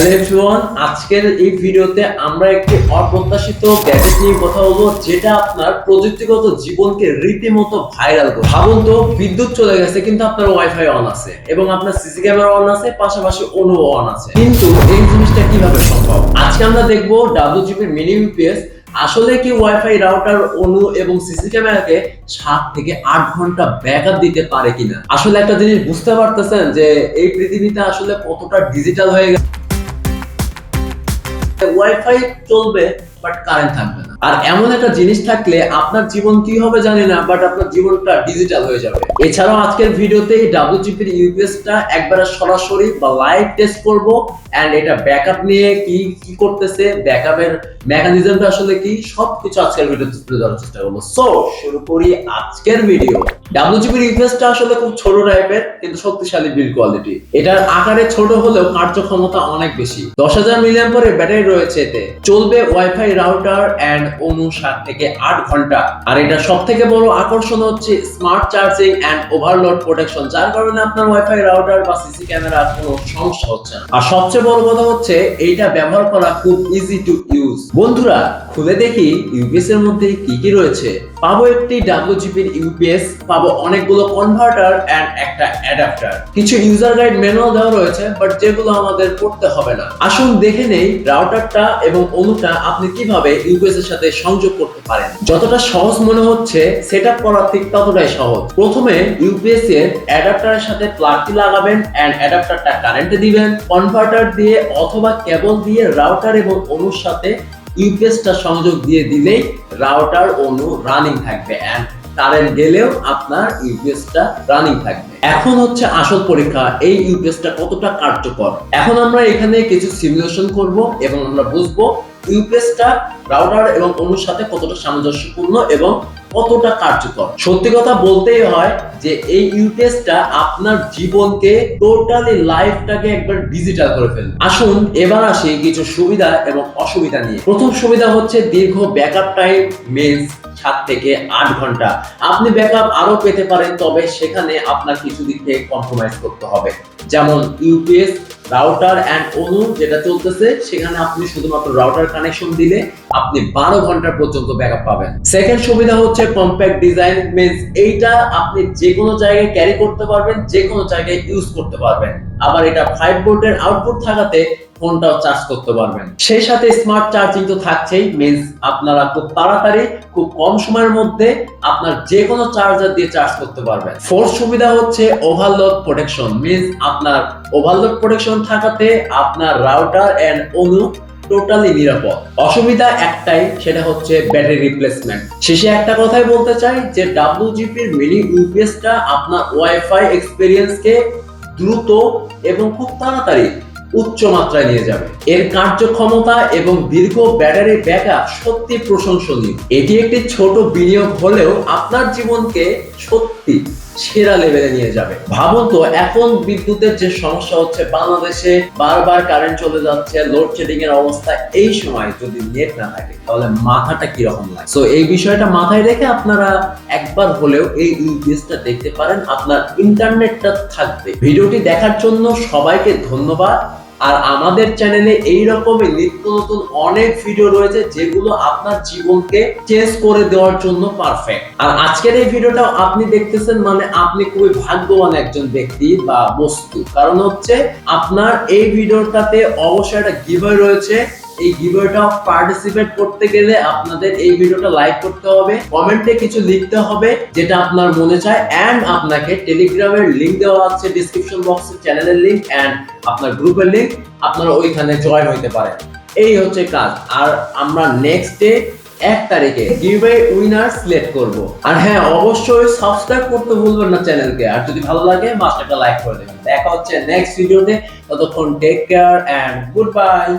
Hello everyone আজকের এই ভিডিওতে আমরা একটি অপ্রত্যাশিত গ্যাজেট নিয়ে কথা বলব, যেটা আপনার প্রযুক্তিগত জীবনকে রীতিমতো ভাইরাল করে ভাবুন তো, বিদ্যুৎ চলে গেছে, কিন্তু আপনার ওয়াইফাই অন আছে, এবং আপনার সিসি ক্যামেরা অন আছে, পাশাপাশি অনু অন আছে। কিন্তু এই জিনিসটা কীভাবে সম্ভব? আজকে আমরা দেখব মিনি ইউপিএস আসলে কি ওয়াইফাই রাউটার অনু এবং সিসি ক্যামেরাকে সাত থেকে আট ঘণ্টা ব্যাকআপ দিতে পারে কিনা? আসলে একটা জিনিস বুঝতে পারতেছেন যে এই পৃথিবীতে আসলে কতটা ডিজিটাল হয়ে গেছে। ওয়াইফাই চলবে বাট কারেন্ট থাকবে না। আর এমন একটা জিনিস থাকলে আপনার জীবন কি হবে জানি না বাট আপনার জীবনটা ডিজিটাল হয়ে যাবে। এছাড়াও আজকের ভিডিওতে এই ইউপিএসটা একবারে সরাসরি বা লাইভ টেস্ট করব এন্ড এটা ব্যাকআপ নিয়ে কি কি করতেছে ব্যাকআপের মেকানিজমটা আসলে কি, সবকিছু আজকের ভিডিওতে তুলে ধরার চেষ্টা করব। সো শুরু করি আজকের ভিডিও ডাব্লিউজিপির ইউপিএসটা আসলে খুব ছোট টাইপের কিন্তু শক্তিশালী বিল কোয়ালিটি এটার আকারে ছোট হলেও কার্যক্ষমতা অনেক বেশি। দশ হাজার মিলিয়ন পরে ব্যাটারি রয়েছে এতে। চলবে ওয়াইফাই রাউটার এন্ড অনু সাত থেকে আট ঘণ্টা। আর এটা সব থেকে বড় আকর্ষণ হচ্ছে smart charging and overload protection যার কারণে আপনার ওয়াইফাই রাউটার বা সিসি ক্যামেরা কোনো সমস্যা হচ্ছে না। আর সবচেয়ে বড় কথা হচ্ছে, এইটা ব্যবহার করা খুব ইজি টু ইউজ বন্ধুরা খুলে দেখি ইউপিএস এর মধ্যে কি কি রয়েছে। পাবো একটি ডাব্লিউজিপির ইউপিএস পাবো অনেকগুলো কনভার্টার এন্ড একটা অ্যাডাপ্টার কিছু ইউজার গাইড ম্যানুয়াল দেওয়া রয়েছে বাট যেগুলো আমাদের পড়তে হবে না। আসুন দেখে নেই রাউটারটা এবং অনুটা আপনি কীভাবে ইউপিএস এর সাথে সংযোগ করতে পারেন। যতটা সহজ মনে হচ্ছে সেটআপ করা ঠিক ততটাই সহজ। প্রথমে ইউপিএস এর অ্যাডাপ্টারের সাথে প্লাগটি লাগাবেন এন্ড অ্যাডাপ্টারটা কারেন্টে দিবেন। কনভার্টার দিয়ে অথবা কেবল দিয়ে রাউটার এবং অনুর সাথে ইউপিএসটা সংযোগ দিয়ে দিলেই রাউটার অনু রানিং থাকবে এন্ড কারেন্ট গেলেও আপনার ইউপিএসটা রানিং থাকবে। এখন হচ্ছে আসল পরীক্ষা, এই ইউপিএসটা কতটা কার্যকর? এখন আমরা এখানে কিছু সিমুলেশন করব এবং আমরা বুঝব ইউপিএসটা রাউটার এবং অনুর সাথে কতটা সামঞ্জস্যপূর্ণ এবং কতটা কার্যকর? সত্যি কথা বলতেই হয় যে এই ইউপিএসটা আপনার জীবনকে টোটালি লাইফটাকে একবার ডিজিটাল করে ফেলবে। আসুন, এবার আসি কিছু সুবিধা এবং অসুবিধা নিয়ে। প্রথম সুবিধা হচ্ছে দীর্ঘ ব্যাকআপ টাইম মিন্স সাত থেকে আট ঘণ্টা। আপনি ব্যাকআপ আরও পেতে পারেন, তবে সেখানে আপনার কিছু দিক থেকে কম্প্রোমাইজ করতে হবে। যেমন ইউপিএস রাউটার অ্যান্ড অনু যেটা চলতেছে, সেখানে আপনি শুধুমাত্র রাউটার কানেকশন দিলে আপনি বারো ঘণ্টা পর্যন্ত ব্যাকআপ পাবেন। সেকেন্ড সুবিধা হচ্ছে কম্প্যাক্ট ডিজাইন মিন্স এইটা আপনি যে কোনো জায়গায় ক্যারি করতে পারবেন যে কোনো জায়গায় ইউজ করতে পারবেন। আবার এটা ফাইভ ভোল্টের আউটপুট থাকাতে ফোনটাও চার্জ করতে পারবেন। সেই সাথে স্মার্ট চার্জিং তো থাকছেই মিন্স আপনারা খুব তাড়াতাড়ি, খুব কম সময়ের মধ্যে আপনার যে কোনো চার্জার দিয়ে চার্জ করতে পারবেন। ফোর্থ সুবিধা হচ্ছে ওভারলোড প্রোটেকশন মিন্স আপনার ওভারলোড প্রোটেকশন থাকাতে আপনার রাউটার এন্ড অনু টোটালি নিরাপদ। অসুবিধা একটাই, সেটা হচ্ছে ব্যাটারি রিপ্লেসমেন্ট শেষে একটা কথাই বলতে চাই, যে ডাব্লিউজিপির মিনি ইউপিএসটা আপনার ওয়াইফাই এক্সপিরিয়েন্সকে দ্রুত এবং খুব তাড়াতাড়ি উচ্চ মাত্রায় নিয়ে যাবে। এর কার্যক্ষমতা এবং দীর্ঘ ব্যাটারি ব্যাকআপ সত্যি প্রশংসনীয়। এটি একটি ছোট বিনিয়োগ হলেও আপনার জীবনকে সত্যি সেরা লেভেলে নিয়ে যাবে। ভাবুন তো, এখন বিদ্যুতের যে সমস্যা হচ্ছে, বাংলাদেশে বারবার কারেন্ট চলে যাচ্ছে লোডশেডিং এর অবস্থা এই সময় যদি নেট না থাকে, তাহলে মাথাটা কীরকম লাগে? তো এই বিষয়টা মাথায় রেখে আপনারা একবার হলেও এই ইউপিএসটা দেখতে পারেন। আপনার ইন্টারনেটটা থাকবে। ভিডিওটি দেখার জন্য সবাইকে ধন্যবাদ। আর আমাদের চ্যানেলে এই রকমের নিত্য নতুন অনেক ভিডিও রয়েছে যেগুলো আপনার জীবনকে চেঞ্জ করে দেওয়ার জন্য পারফেক্ট আর আজকের এই ভিডিওটা আপনি দেখতেছেন মানে আপনি খুবই ভাগ্যবান একজন ব্যক্তি বা বস্তু। কারণ হচ্ছে আপনার এই ভিডিওটাতে অবশ্যই একটা গিভার রয়েছে। এই গিভওয়েটা পার্টিসিপেট করতে গেলে আপনাদের এই ভিডিওটা লাইক করতে হবে কমেন্টে কিছু লিখতে হবে যেটা আপনার মনে চায় এন্ড আপনাকে টেলিগ্রামের লিংক দেওয়া আছে ডিসক্রিপশন বক্সে চ্যানেলের লিংক এন্ড আপনার গ্রুপের লিংক আপনারা ওইখানে জয়েন হইতে পারেন। এই হচ্ছে কাজ। আর আমরা নেক্সট ডে এক তারিখে গিভওয়ে উইনার সিলেক্ট করব। আর হ্যাঁ অবশ্যই সাবস্ক্রাইব করতে ভুলবেন না চ্যানেলকে আর যদি ভালো লাগে মাস্ট একটা লাইক করে দেবেন। দেখা হচ্ছে নেক্সট ভিডিওতে ততক্ষণ take care and good bye